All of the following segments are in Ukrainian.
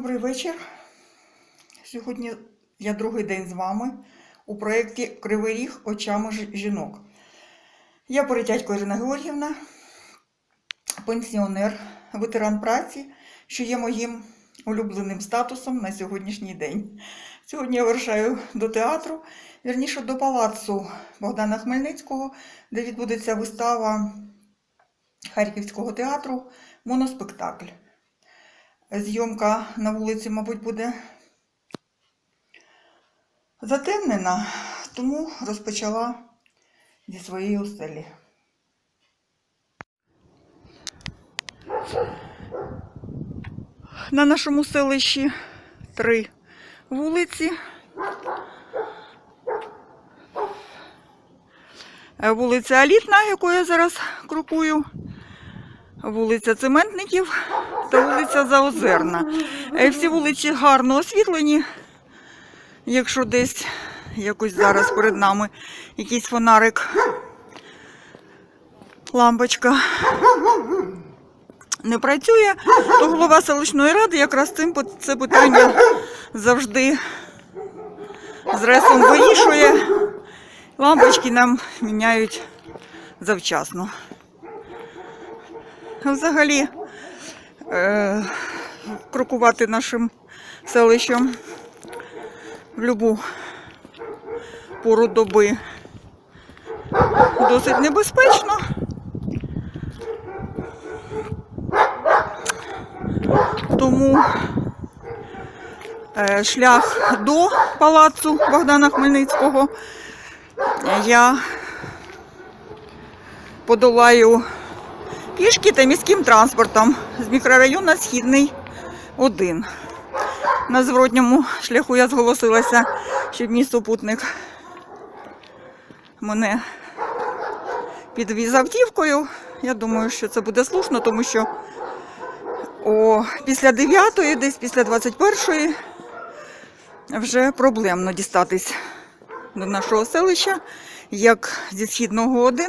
Добрий вечір. Сьогодні я другий день з вами у проєкті Кривий Ріг очами жінок. Я Поритядько Ірина Георгівна, пенсіонер, ветеран праці, що є моїм улюбленим статусом на сьогоднішній день. Сьогодні я вирушаю до театру, вірніше до палацу Богдана Хмельницького, де відбудеться вистава Харківського театру Моноспектакль. Зйомка на вулиці, мабуть, буде затемнена, тому розпочала зі своєї оселі. На нашому селищі три вулиці. Вулиця Алітна, яку я зараз крокую, вулиця Цементників та вулиця Заозерна. Е, Всі вулиці гарно освітлені. Якщо десь якось зараз перед нами якийсь фонарик, лампочка не працює, то голова селищної ради якраз цим це питання завжди з ресом вирішує. Лампочки нам міняють завчасно. Взагалі, е, крокувати нашим селищем в любу пору доби досить небезпечно. Тому е, шлях до палацу Богдана Хмельницького я подолаю пішки та міським транспортом з мікрорайону Східний 1. На зворотньому шляху я зголосилася, щоб мій супутник мене підвіз автівкою. Я думаю, що це буде слушно, тому що о, після 9, десь після 21 вже проблемно дістатись до нашого селища, як зі східного 1,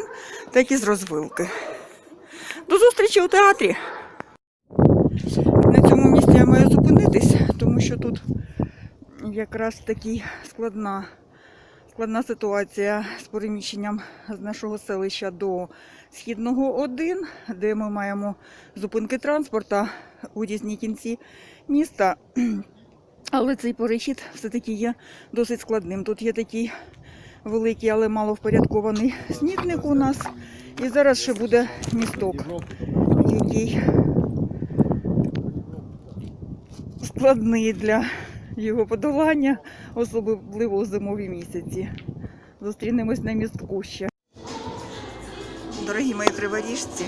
так і з розвилки. До зустрічі у театрі! На цьому місці я маю зупинитись, тому що тут якраз таки складна, складна ситуація з переміщенням з нашого селища до східного 1, де ми маємо зупинки транспорта у різні кінці міста. Але цей перехід все-таки є досить складним. Тут є такий великий, але мало впорядкований смітник у нас. І зараз ще буде місток, який складний для його подолання, особливо у зимові місяці. Зустрінемось на містку ще. Дорогі мої криворіжці,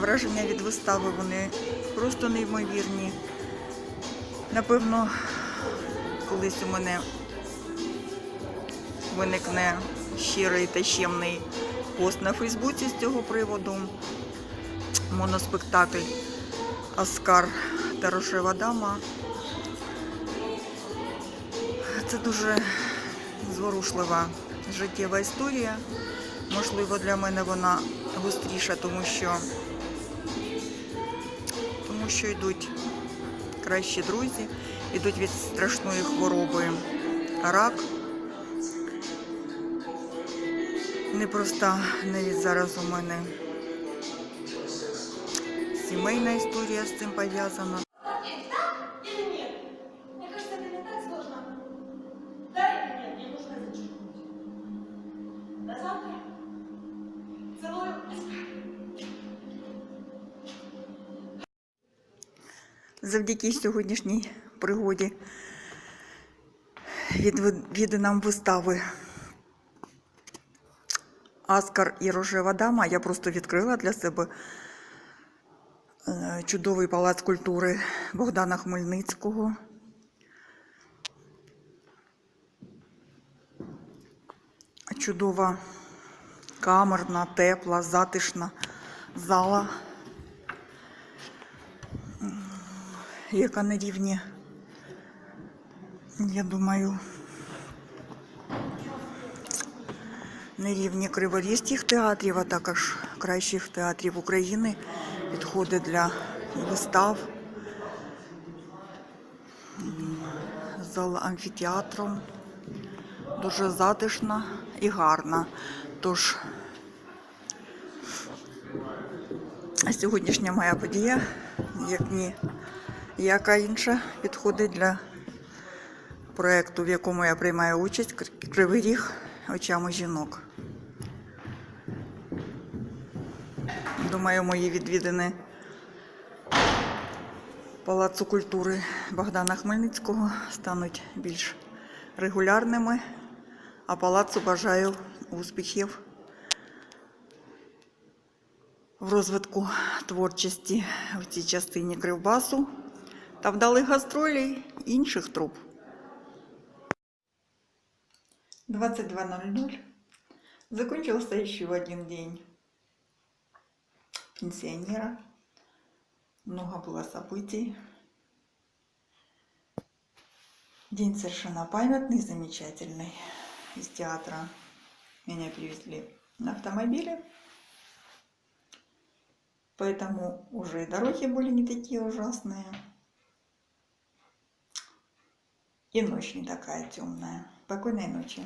враження від вистави вони просто неймовірні. Напевно, колись у мене виникне щирий та щемний пост на Фейсбуці з цього приводу. Моноспектакль Оскар та Рошева дама. Це дуже зворушлива життєва історія. Можливо, для мене вона гостріша, тому що, тому що йдуть кращі друзі, йдуть від страшної хвороби рак. Непроста навіть зараз у мене сімейна історія з цим пов'язана. Завдяки сьогоднішній пригоді відвіди нам вистави Аскар і Рожева дама. Я просто відкрила для себе е, чудовий палац культури Богдана Хмельницького. Чудова камерна, тепла, затишна зала. яка на рівні, я думаю, на рівні криворізьких театрів, а також кращих театрів України підходить для вистав. Зал амфітеатром. Дуже затишна і гарна. Тож сьогоднішня моя подія, як ні яка інша, підходить для проєкту, в якому я приймаю участь Кривий ріг очами жінок. Думаю, мої відвідини Палацу культури Богдана Хмельницького стануть більш регулярними, а палацу бажаю успіхів в розвитку творчості в цій частині Кривбасу та вдалих гастролей інших труп. 22.00. Закончился еще один день пенсионера. Много было событий. День совершенно памятный, замечательный. Из театра меня привезли на автомобиле. Поэтому уже и дороги были не такие ужасные. И ночь не такая темная. Спокойной ночи.